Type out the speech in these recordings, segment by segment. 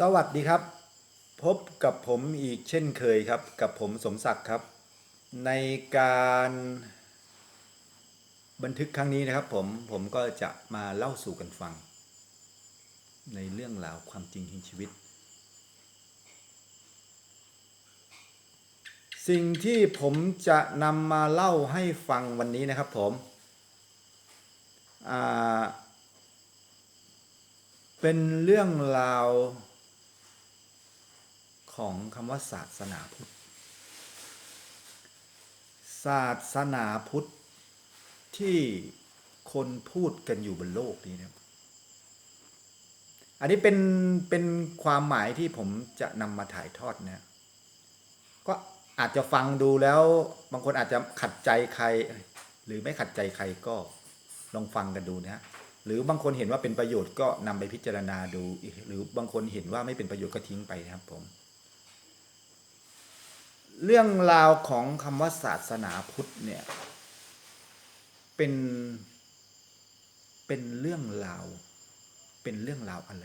สวัสดีครับ พบกับผมอีกเช่นเคยครับ กับผมสมศักดิ์ครับ ในการบันทึกครั้งนี้นะครับ ผมผมก็จะมาเล่าสู่กันฟัง ในเรื่องราวความจริงแห่งชีวิต สิ่งที่ผมจะนำมาเล่าให้ฟังวันนี้นะครับผมเป็นเรื่องราว ของคำว่าศาสนาพุทธ ศาสนาพุทธที่คนพูดกันอยู่บนโลกนี้นะอันนี้เป็นเป็นความหมายที่ผมจะนำมาถ่ายทอดเนี่ยก็อาจจะฟังดูแล้ว บางคนอาจจะขัดใจใคร หรือไม่ขัดใจใครก็ลองฟังกันดูนะฮะหรือบางคนเห็นว่าเป็นประโยชน์ก็นำไปพิจารณาดู หรือบางคนเห็นว่าไม่เป็นประโยชน์ก็ทิ้งไปนะครับผม เรื่องราวของคำว่าศาสนาพุทธเนี่ย เป็น เป็นเรื่องราว เป็นเรื่องราวอะไร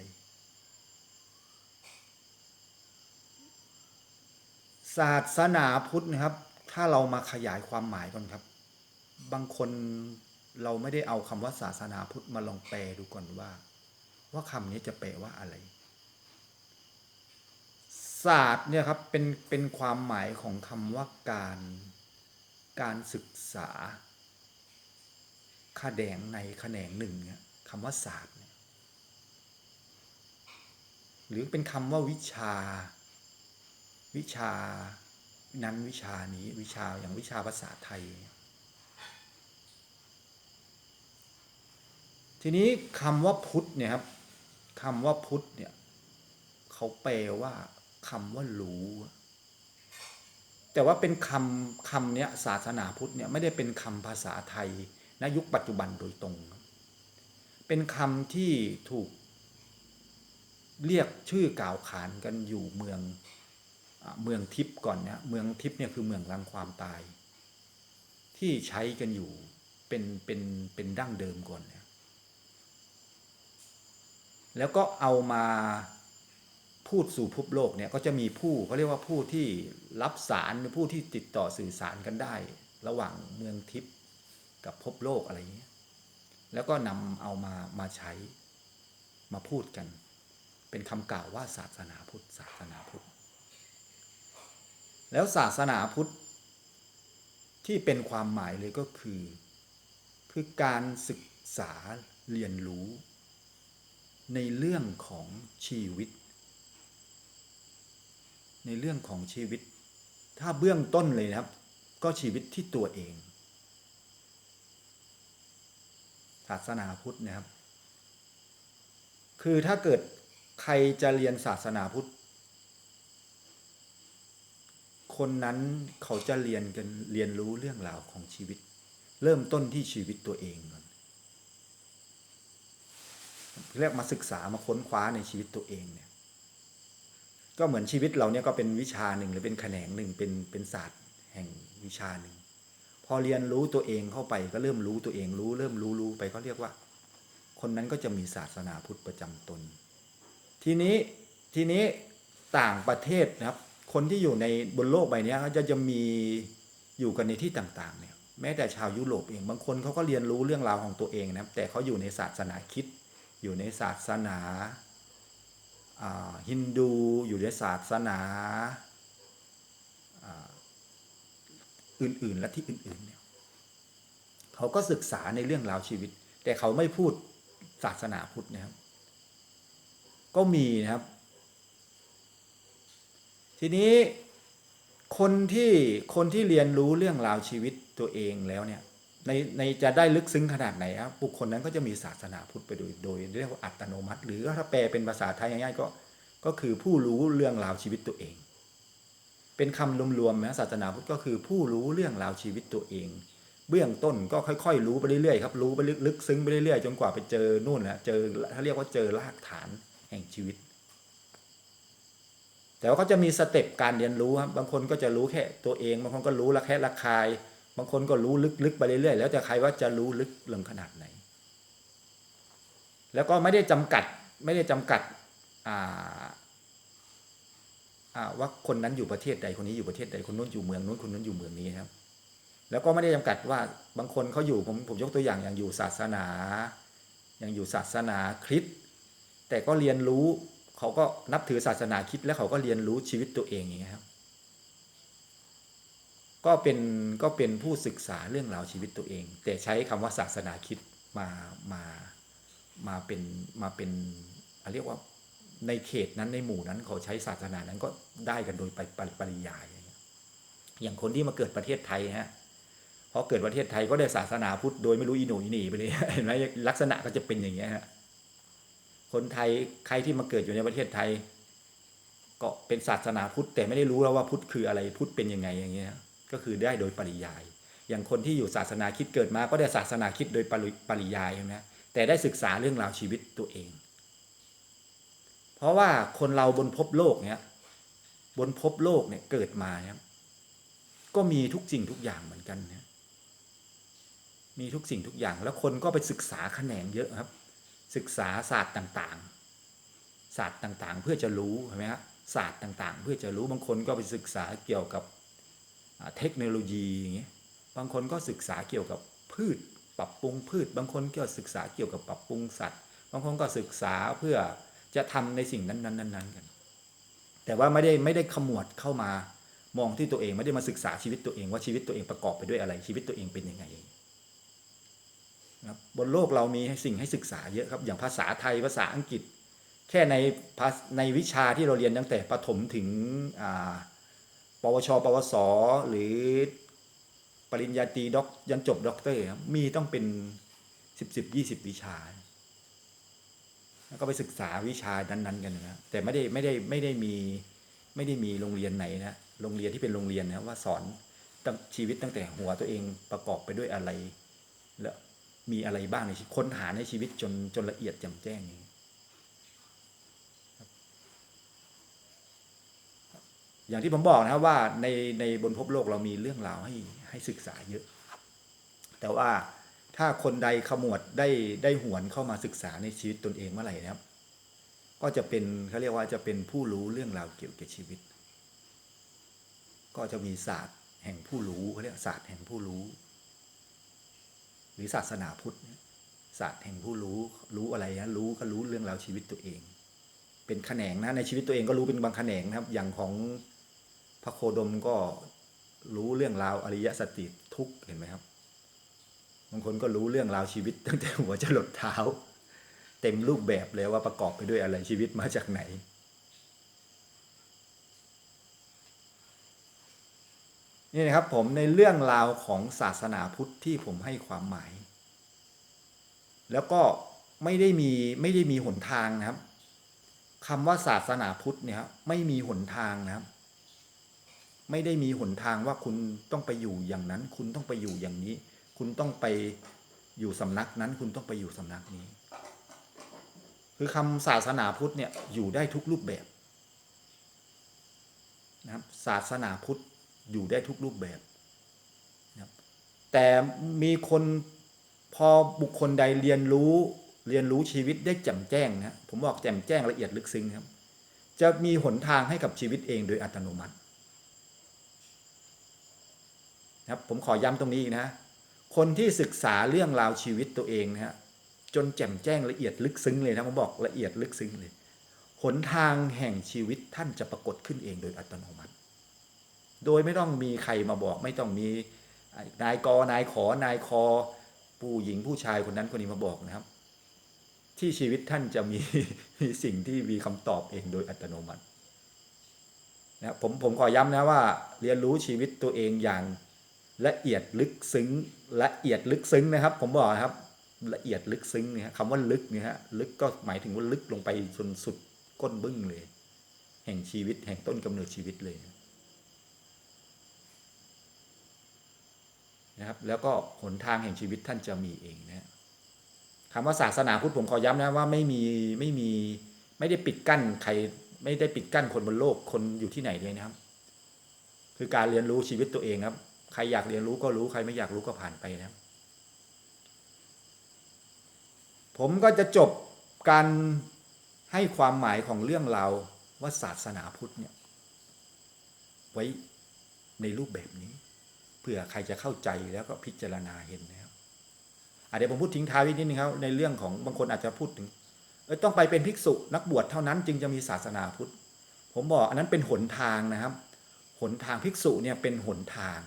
ศาสนาพุทธนะครับ ถ้าเรามาขยายความหมายก่อนครับ บางคนเราไม่ได้เอาคำว่าศาสนาพุทธมาลองแปลดูก่อนว่า ว่าคำนี้จะแปลว่าอะไร ศาสตร์เนี่ยครับเป็นเป็นความหมายของคำว่าการการศึกษาขแดงในแขนงหนึ่งเนี่ยคำว่าศาสตร์เนี่ยหรือเป็นคำว่าวิชา วิชานั้นวิชานี้วิชาอย่างวิชาภาษาไทย ทีนี้คำว่าพุทธเนี่ยครับคำว่าพุทธเนี่ยเขาแปลว่า คำว่ารู้ แต่ว่าเป็นคำคำเนี้ยศาสนาพุทธเนี่ยไม่ได้เป็นคำภาษาไทยณยุคปัจจุบันโดยตรง เป็นคำที่ถูกเรียกชื่อกล่าวขานกันอยู่เมืองเมืองทิพย์ก่อนเนี่ยเมืองทิพย์เนี่ยคือเมืองรังความตาย ที่ใช้กันอยู่เป็นเป็นเป็นดั้งเดิมก่อนเนี่ยแล้วก็เอามา พูดสู่ภพโลกเนี่ยก็จะมีผู้เขาเรียกว่าผู้ที่รับสารหรือผู้ที่ติดต่อสื่อสารกันได้ ระหว่างเมืองทิพย์กับภพโลกอะไรอย่างเงี้ยแล้วก็นำเอามามาใช้มาพูดกัน เป็นคำกล่าวว่าศาสนาพุทธศาสนาพุทธแล้วศาสนาพุทธที่เป็นความหมายเลยก็คือ คือการศึกษาเรียนรู้ ในเรื่องของชีวิต ในเรื่องของชีวิต ถ้าเบื้องต้นเลยนะครับ ก็ชีวิตที่ตัวเอง ศาสนาพุทธนะครับ คือถ้าเกิดใครจะเรียนศาสนาพุทธ คนนั้นเขาจะเรียนกันเรียนรู้เรื่องราวของชีวิต เริ่มต้นที่ชีวิตตัวเองก่อนเรียกมาศึกษามาค้นคว้าในชีวิตตัวเองเนี่ย ก็เหมือนชีวิตเราเนี่ยก็เป็นวิชาหนึ่งหรือเป็นแขนงหนึ่งเป็นเป็นศาสตร์แห่งวิชาหนึ่ง พอเรียนรู้ตัวเองเข้าไปก็เริ่มรู้ตัวเองรู้เริ่มรู้รู้ไปก็เรียกว่า คนนั้นก็จะมีศาสนาพุทธประจำตน ทีนี้ทีนี้ต่างประเทศนะครับ คนที่อยู่ในบนโลกใบนี้เขาจะจะมีอยู่กันในที่ต่างๆเนี่ยแม้แต่ชาวยุโรปเองบางคนเขาก็เรียนรู้เรื่องราวของตัวเองนะครับแต่เขาอยู่ในศาสนาคิดอยู่ในศาสนาา ฮินดูอยู่ในศาสนาอื่นๆและที่อื่นๆเนี่ยเขาก็ศึกษาในเรื่องราวชีวิต แต่เขาไม่พูดศาสนาพุทธนะครับ ก็มีนะครับ ทีนี้คนที่คนที่เรียนรู้เรื่องราวชีวิตตัวเองแล้วเนี่ย ในในจะได้ลึกซึ้งขนาดไหนครับบุคคลนั้นก็จะมีศาสนาพุทธไปโดยโดยเรียกว่าอัตโนมัติ หรือถ้าแปลเป็นภาษาไทยง่ายๆก็ก็คือผู้รู้เรื่องราวชีวิตตัวเอง เป็นคำรวมๆนะศาสนาพุทธก็คือผู้รู้เรื่องราวชีวิตตัวเอง เบื้องต้นก็ค่อยๆ รู้ไปเรื่อยๆครับรู้ไปลึกๆซึ้งไปเรื่อยๆจนกว่าไปเจอนู่นนะเจอเขาเรียกว่าเจอรากฐานแห่งชีวิต แต่ว่าก็จะมีสเต็ปการเรียนรู้ครับบางคนก็จะรู้แค่ตัวเอง บางคนก็รู้ละแค่ระคาย บางคนก็รู้ลึกๆไปเรื่อยๆ แล้วแต่ใครว่าจะรู้ลึกลงขนาดไหน แล้วก็ไม่ได้จำกัดไม่ได้จำกัดว่าคนนั้นอยู่ประเทศใดคนนี้อยู่ประเทศใดคนนู้นอยู่เมืองนู้นคนนู้นอยู่เมืองนี้ครับ แล้วก็ไม่ได้จำกัดว่าบางคนเขาอยู่ผมผมยกตัวอย่างอย่างอยู่ศาสนา อย่างอยู่ศาสนาคริสต์แต่ก็เรียนรู้เขาก็นับถือศาสนาคริสต์แล้วเขาก็เรียนรู้ชีวิตตัวเองอย่างเงี้ยครับ ก็เป็นก็เป็นผู้ศึกษาเรื่องราวชีวิตตัวเอง แต่ใช้คำว่าศาสนาคิดมามามาเป็นมาเป็นอะเรียกว่าในเขตนั้นในหมู่นั้นเขาใช้ศาสนานั้นก็ได้กันโดยปริปปริยาย อย่างคนที่มาเกิดประเทศไทยฮะพอเกิดประเทศไทยก็ได้ศาสนาพุทธโดยไม่รู้อีหนอีหนีไปเลยเห็นไหมลักษณะก็จะเป็นอย่างเงี้ยฮะคนไทยใครที่มาเกิดอยู่ในประเทศไทย ก็เป็นศาสนาพุทธแต่ไม่ได้รู้แล้วว่าพุทธคืออะไรพุทธเป็นยังไงอย่างเงี้ย ก็คือได้โดยปริยาย อย่างคนที่อยู่ศาสนาคิดเกิดมาก็ได้ศาสนาคิดโดยปริยายใช่ไหมแต่ได้ศึกษาเรื่องราวชีวิตตัวเอง เพราะว่าคนเราบนภพโลกเนี้ยบนภพโลกเนี่ยเกิดมาเนี่ยก็มีทุกสิ่งทุกอย่างเหมือนกันนะมีทุกสิ่งทุกอย่าง แล้วคนก็ไปศึกษาแขนงเยอะครับ ศึกษาศาสตร์ต่างๆ ศาสตร์ต่างๆ เพื่อจะรู้ใช่ไหมฮะศาสตร์ต่างๆ เพื่อจะรู้บางคนก็ไปศึกษาเกี่ยวกับ เทคโนโลยีอย่างเงี้ยบางคนก็ศึกษาเกี่ยวกับพืช ปรับปรุงพืช บางคนก็ศึกษาเกี่ยวกับปรับปรุงสัตว์ บางคนก็ศึกษาเพื่อจะทำในสิ่งนั้นๆๆกัน แต่ว่าไม่ได้ไม่ได้ขมวดเข้ามามองที่ตัวเองไม่ได้มาศึกษาชีวิตตัวเองว่าชีวิตตัวเองประกอบไปด้วยอะไรชีวิตตัวเองเป็นยังไงนะครับบนโลกเรามีสิ่งให้ศึกษาเยอะครับอย่างภาษาไทยภาษาอังกฤษ แค่ในในวิชาที่เราเรียนตั้งแต่ประถมถึงอ่า ปวช ปวส หรือปริญญาตรีด็อกยันจบด็อกเตอร์มีต้องเป็นสิบสิบยี่สิบวิชา แล้วก็ไปศึกษาวิชานั้น ๆ กันนะแต่ไม่ได้ไม่ได้ไม่ได้มีไม่ได้มีโรงเรียนไหนนะโรงเรียนที่เป็นโรงเรียนนะว่าสอนตั้งชีวิตตั้งแต่หัวตัวเองประกอบไปด้วยอะไร และมีอะไรบ้างในชีวิตค้นหาในชีวิตจนจนละเอียดแจ่มแจ้งอย่าง อย่างที่ผมบอกนะครับว่าในในบนภพโลกเรามีเรื่องราวให้ให้ศึกษาเยอะ แต่ว่าถ้าคนใดขมวดได้ได้หวนเข้ามาศึกษาในชีวิตตนเองเมื่อไหร่นะครับ ก็จะเป็นเขาเรียกว่าจะเป็นผู้รู้เรื่องราวเกี่ยวกับชีวิต ก็จะมีศาสตร์แห่งผู้รู้เขาเรียกศาสตร์แห่งผู้รู้ หรือศาสนาพุทธศาสตร์แห่งผู้รู้รู้อะไรนะรู้ก็รู้เรื่องราวชีวิตตัวเอง เป็นแขนงนะในชีวิตตัวเองก็รู้เป็นบางแขนงนะครับ อย่างของ พระโคดมก็รู้เรื่องราวอริยสัจจิทุกเห็นไหมครับบางคนก็รู้เรื่องราวชีวิตตั้งแต่หัวจรดเท้า เต็มรูปแบบเลยว่าประกอบไปด้วยอะไรชีวิตมาจากไหน นี่นะครับผมในเรื่องราวของศาสนาพุทธที่ผมให้ความหมาย แล้วก็ไม่ได้มีไม่ได้มีหนทางนะครับคำว่าศาสนาพุทธเนี่ยครับไม่มีหนทางนะครับ ไม่ได้มีหนทางว่าคุณต้องไปอยู่อย่างนั้น คุณต้องไปอยู่อย่างนี้ คุณต้องไปอยู่สำนักนั้น คุณต้องไปอยู่สำนักนี้ คือคำศาสนาพุทธเนี่ยอยู่ได้ทุกรูปแบบนะครับศาสนาพุทธอยู่ได้ทุกรูปแบบนะครับแต่มีคนพอบุคคลใดเรียนรู้เรียนรู้ชีวิตได้แจ่มแจ้งนะผมบอกแจ่มแจ้งละเอียดลึกซึ้งครับ จะมีหนทางให้กับชีวิตเองโดยอัตโนมัตินะ ครับผมขอย้ำตรงนี้นะคนที่ศึกษาเรื่องราวชีวิตตัวเองนะฮะจนแจ่มแจ้งละเอียดลึกซึ้งเลยนะผมบอกละเอียดลึกซึ้งเลยหนทางแห่งชีวิตท่านจะปรากฏขึ้นเองโดยอัตโนมัติ โดยไม่ต้องมีใครมาบอก ไม่ต้องมีนายกนายขอนายคอ ผู้หญิงผู้ชายคนนั้นคนนี้มาบอกนะครับ ที่ชีวิตท่านจะมีมีสิ่งที่มีคำตอบเองโดยอัตโนมัตินะผมผมขอย้ำนะว่า เรียนรู้ชีวิตตัวเองอย่าง ละเอียดลึกซึ้งละเอียดลึกซึ้งนะครับ ผมบอกครับละเอียดลึกซึ้งเนี่ยฮะคำว่าลึกเนี่ยฮะลึกก็หมายถึงว่าลึกลงไปจนสุดก้นบึ้งเลย แห่งชีวิตแห่งต้นกำเนิดชีวิตเลยนะครับแล้วก็หนทางแห่งชีวิตท่านจะมีเองนะคำว่าศาสนาพุทธผมขอย้ำนะว่าไม่มีไม่มีไม่ได้ปิดกั้นใครไม่ได้ปิดกั้นคนบนโลกคนอยู่ที่ไหนเลยนะครับ คือการเรียนรู้ชีวิตตัวเองครับ ใครอยากเรียนรู้ก็รู้ใครไม่อยากรู้ก็ผ่านไปนะครับผมก็จะจบการให้ความหมายของเรื่องราวว่าศาสนาพุทธเนี่ย ไว้ในรูปแบบนี้ เพื่อใครจะเข้าใจแล้วก็พิจารณาเห็นนะครับอะเดี๋ยวผมพูดทิ้งท้ายไว้นิดนึงครับในเรื่องของบางคนอาจจะพูดถึงต้องไปเป็นภิกษุนักบวชเท่านั้นจึงจะมีศาสนาพุทธ ผมบอกอันนั้นเป็นหนทางนะครับ หนทางภิกษุเนี่ยเป็นหนทาง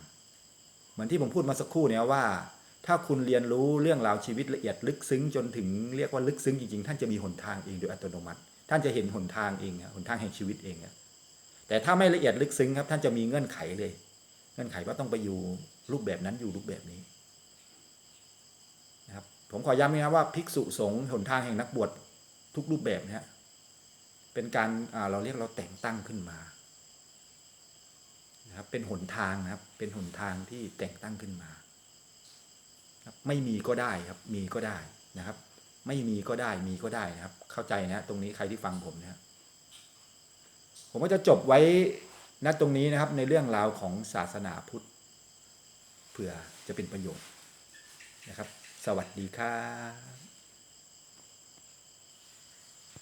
เหมือนที่ผมพูดมาสักครู่เนี่ยว่า ถ้าคุณเรียนรู้เรื่องราวชีวิตละเอียดลึกซึ้งจนถึงเรียกว่าลึกซึ้งจริงๆ ท่านจะมีหนทางเองโดยอัตโนมัติ ท่านจะเห็นหนทางเองหนทางแห่งชีวิตเองแต่ถ้าไม่ละเอียดลึกซึ้งครับ ท่านจะมีเงื่อนไขเลย เงื่อนไขว่าต้องไปอยู่รูปแบบนั้นอยู่รูปแบบนี้นะครับผมขอย้ำนะครับว่าภิกษุสงฆ์หนทางแห่งนักบวชทุกรูปแบบนะฮะเป็นการเราเรียกเราแต่งตั้งขึ้นมา นะครับเป็นหนทางนะครับ เป็นหนทางที่แต่งตั้งขึ้นมาไม่มีก็ได้ครับ มีก็ได้นะครับ ไม่มีก็ได้มีก็ได้นะครับ เข้าใจนะตรงนี้ใครที่ฟังผมนะครับผมก็จะจบไว้ณตรงนี้นะครับ ในเรื่องราวของศาสนาพุทธเผื่อจะเป็นประโยชน์นะครับ สวัสดีครับ